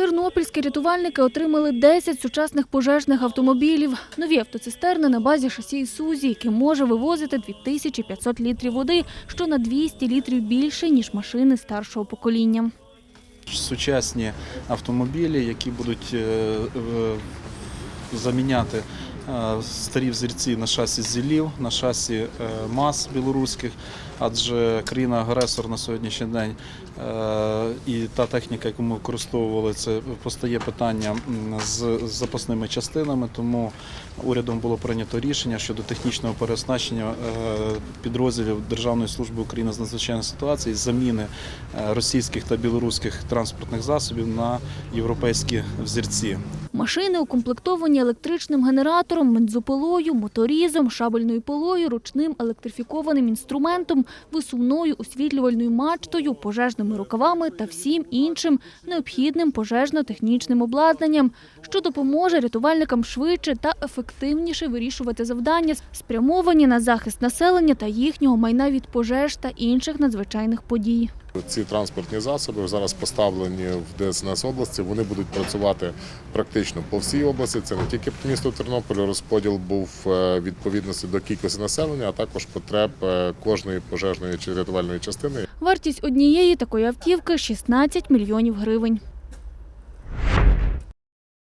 Тернопільські рятувальники отримали 10 сучасних пожежних автомобілів. Нові автоцистерни на базі шасі Ісузі, які може вивозити 2500 літрів води, що на 200 літрів більше, ніж машини старшого покоління. сучасні автомобілі, які будуть е, заміняти е, старі взірці на шасі зілів, на шасі е, МАЗ білоруських, адже країна-агресор на сьогоднішній день е, і та техніка, яку ми використовували, це постає питання з запасними частинами, тому урядом було прийнято рішення щодо технічного переоснащення е, підрозділів Державної служби України з надзвичайних ситуацій, заміни е, російських та білоруських транспортних засобів на європейські взірці. Машини укомплектовані електричним генератором, бензопилою, моторізом, шабельною пилою, ручним електрифікованим інструментом, висувною освітлювальною мачтою, пожежними рукавами та всім іншим необхідним пожежно-технічним обладнанням, що допоможе рятувальникам швидше та ефективніше вирішувати завдання, спрямовані на захист населення та їхнього майна від пожеж та інших надзвичайних подій. Ці транспортні засоби зараз поставлені в ДСНС області. Вони будуть працювати практично по всій області. Це не тільки місто Тернопіль. Розподіл був е, відповідності до кількості населення, а також потреб е, кожної пожежної чи рятувальної частини. Вартість однієї такої автівки – 16 мільйонів гривень.